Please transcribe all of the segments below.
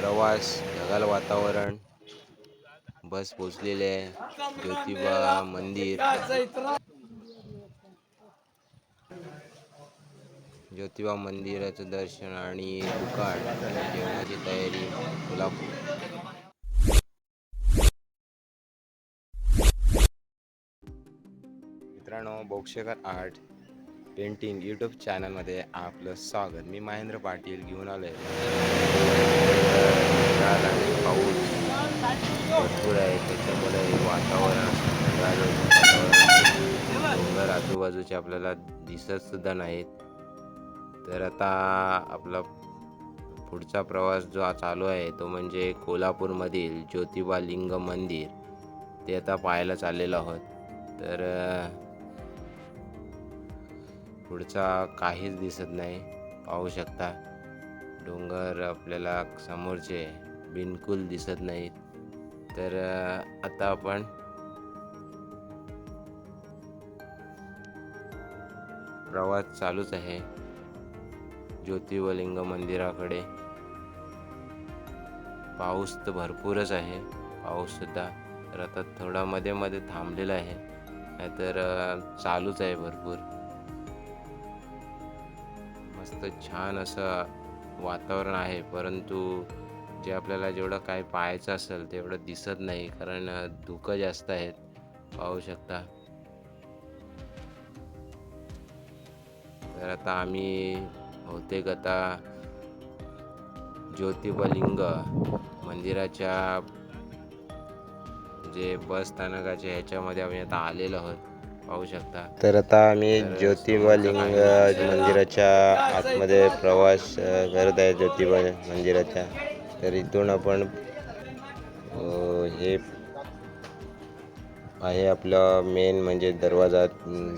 प्रवास ढगाळ वातावरण बस पोचलेली आहे ज्योतिबा मंदिर. ज्योतिबा मंदिराचं दर्शन आणि दुकान जेवणाची तयारी कोल्हापूर. मित्रांनो बोक्षेकर आर्ट पेंटिंग यूट्यूब चॅनलमध्ये आपलं स्वागत. मी महेंद्र पाटील घेऊन आलो आहे पाऊस भरपूर आहे. त्याच्यामुळे वातावरण डोंगर आजूबाजूचे आपल्याला दिसत सुद्धा नाहीत. तर आता आपला पुढचा प्रवास जो चालू आहे तो म्हणजे कोल्हापूरमधील ज्योतिबा लिंग मंदिर. ते आता पाहायला चाललेलो आहोत. तर पुढचा काहीच दिसत नाही. पाहू शकता डोंगर आपल्याला समोरचे बिलकुल दिसत नाहीत. तर आता आपण प्रवास चालूच आहे. ज्योतिवलिंग मंदिराकडे. पाऊस तर भरपूरच आहे. पाऊससुद्धा तर आता थोडा मध्ये मध्ये थांबलेला आहे. नाहीतर चालूच आहे भरपूर. मस्त छान असं वातावरण आहे परंतु जे आपल्याला जेवढं काय पाहायचं असेल तेवढं दिसत नाही कारण धुकं जास्त आहेत. पाहू शकता. तर आता आम्ही बहुतेक आता ज्योतिबलिंग मंदिराच्या जे बस स्थानकाच्या ह्याच्यामध्ये आम्ही आता आलेलो आहोत. पाहू शकता. तर आता आम्ही ज्योतिबलिंग मंदिराच्या आतमध्ये प्रवास करत आहे ज्योतिबा मंदिराच्या. तर इथून आपण हे आहे आपलं मेन म्हणजे दरवाजा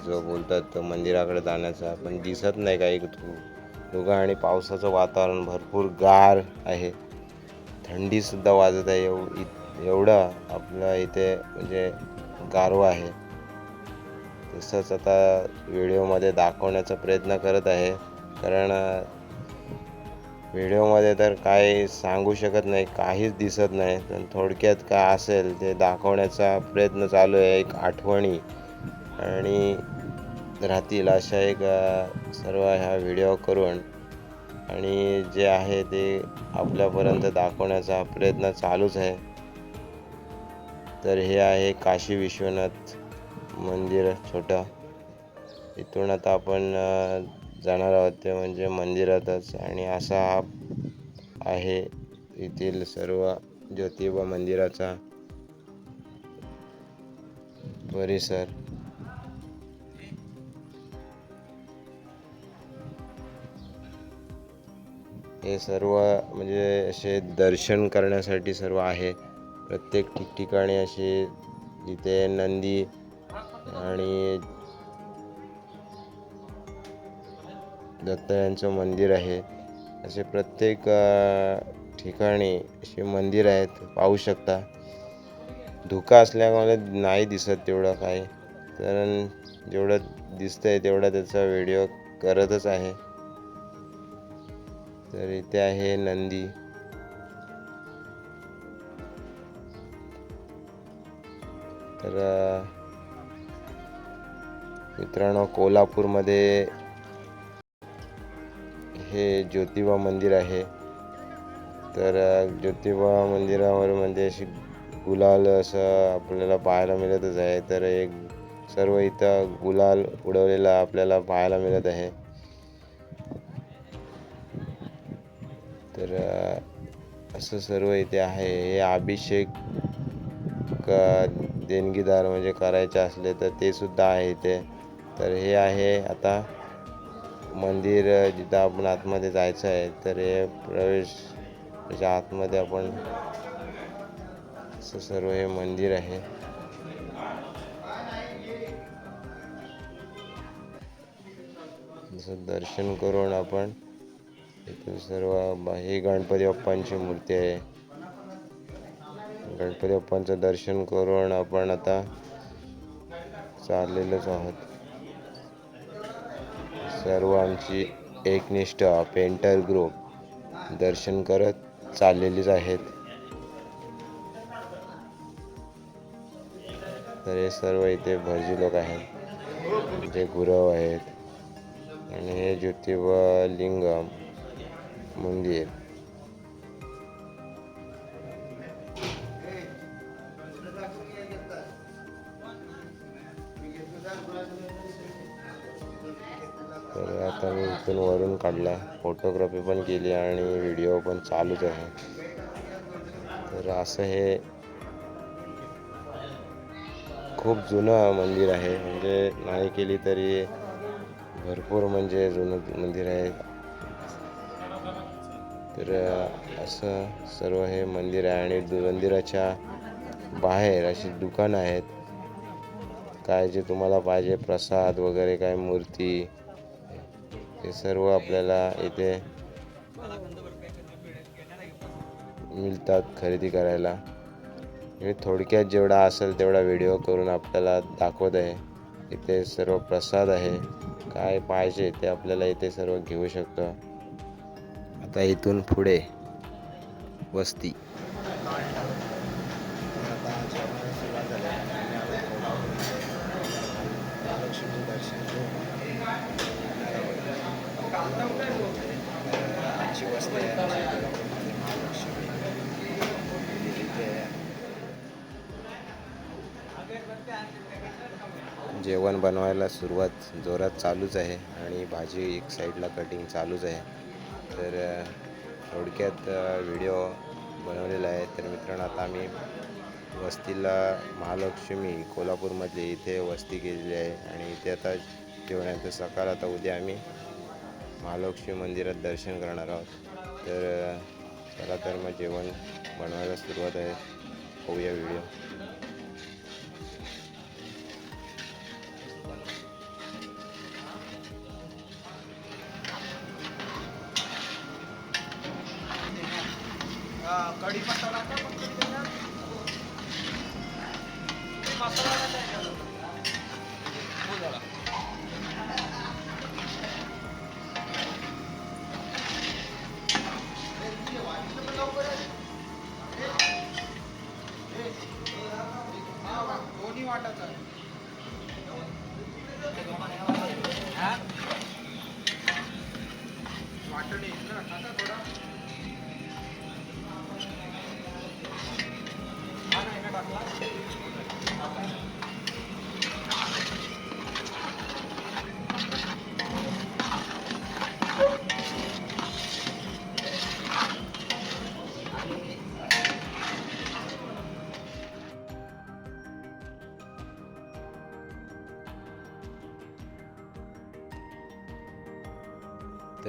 जो बोलतात तो मंदिराकडे जाण्याचा. पण दिसत नाही काही. दुगा आणि पावसाचं वातावरण भरपूर गार आहे. थंडीसुद्धा वाजत आहे. एव इत- एवढं आपलं इथे म्हणजे गारवा आहे. तसंच आता व्हिडिओमध्ये दाखवण्याचा प्रयत्न करत आहे. कारण व्हिडिओमध्ये तर काही सांगू शकत नाही काहीच दिसत नाही. पण थोडक्यात काय असेल ते दाखवण्याचा प्रयत्न चालू आहे एक आठवणी. आणि राहतील अशा एक सर्व ह्या व्हिडिओ करून. आणि जे आहे ते आपल्यापर्यंत दाखवण्याचा प्रयत्न चालूच आहे. तर हे आहे काशी विश्वनाथ मंदिर छोटं. इथून आता आपण जाणार आहोत ते म्हणजे मंदिरातच. आणि असा हा आहे येथील सर्व ज्योतिबा मंदिराचा परिसर. हे सर्व म्हणजे असे दर्शन करण्यासाठी सर्व आहे. प्रत्येक ठिकठिकाणी असे इथे नंदी आणि दत्तायांचं मंदिर आहे. असे प्रत्येक ठिकाणी असे मंदिर आहेत पाहू शकता. धुका असल्यामुळे नाही दिसत तेवढं काही. कारण जेवढं दिसतंय तेवढा त्याचा व्हिडिओ करतच आहे. तर इथे आहे नंदी. तर मित्रांनो कोल्हापूरमध्ये हे ज्योतिबा मंदिर आहे. तर ज्योतिबा मंदिरावर म्हणजे अशी गुलाल असं आपल्याला पाहायला मिळतच आहे. तर एक सर्व इथं गुलाल उडवलेला आपल्याला पाहायला मिळत आहे. तर असं सर्व इथे आहे. हे अभिषेक क- देणगीदार म्हणजे करायचे असले तर ते सुद्धा आहे इथे. तर हे आहे आता मंदिर जिथं आपण आतमध्ये जायचं आहे तर हे प्रवेश त्याच्या आतमध्ये आपण असं सर्व हे मंदिर आहे. जसं दर्शन करून आपण इथून सर्व ही गणपती बाप्पांची मूर्ती आहे. गणपती बाप्पांचं दर्शन करून आपण आता चाललेलोच आहोत. सर्व आमची एकनिष्ठ पेंटर ग्रुप दर्शन करत चाललेलीच आहेत. तर हे सर्व इथे भटजी लोक आहेत. जे गुरव आहेत. आणि हे ज्योतिबा लिंगम मंदिर. आता मी इथून वरून काढला फोटोग्राफी पण केली आणि व्हिडिओ पण चालूच आहे. तर असं हे खूप जुनं मंदिर आहे. म्हणजे नाही केली तरी भरपूर म्हणजे जुनं मंदिर आहे. तर असं सर्व हे मंदिर आहे आणि दु- मंदिराच्या बाहेर अशी दुकानं आहेत. काय जे तुम्हाला पाहिजे प्रसाद वगैरे काय मूर्ती हे सर्व आपल्याला इथे मिळतात खरेदी करायला. मी थोडक्यात जेवढा असेल तेवढा व्हिडिओ करून आपल्याला दाखवत आहे. इथे सर्व प्रसाद आहे. काय पाहिजे ते आपल्याला इथे सर्व घेऊ शकतो. आता इथून पुढे वस्ती. आता आमची जेवण बनवायला सुरुवात जोरात चालूच आहे आणि भाजी एक साईडला कटिंग चालूच आहे. तर थोडक्यात व्हिडिओ बनवलेला आहे. तर मित्रांनो आता आम्ही वस्तीला महालक्ष्मी कोल्हापूरमध्ये इथे वस्ती केलेली आहे आणि इथे आता जेवणाचं सकाळ आता उद्या आम्ही महालक्ष्मी मंदिरात दर्शन करणार आहोत. तर चला तर मग जेवण बनवायला सुरुवात आहे. होऊया व्हिडिओ. कढी मसाला मसाला என்னடா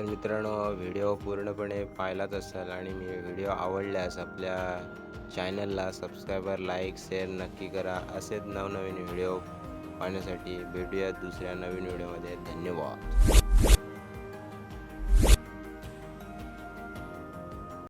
तर मित्रांनो व्हिडिओ पूर्णपणे पाहिलाच असाल आणि मी व्हिडिओ आवडल्यास आपल्या चॅनलला सबस्क्रायबर लाईक शेअर नक्की करा. असेच नवनवीन व्हिडिओ पाहण्यासाठी भेटूया दुसऱ्या नवीन व्हिडिओमध्ये. धन्यवाद.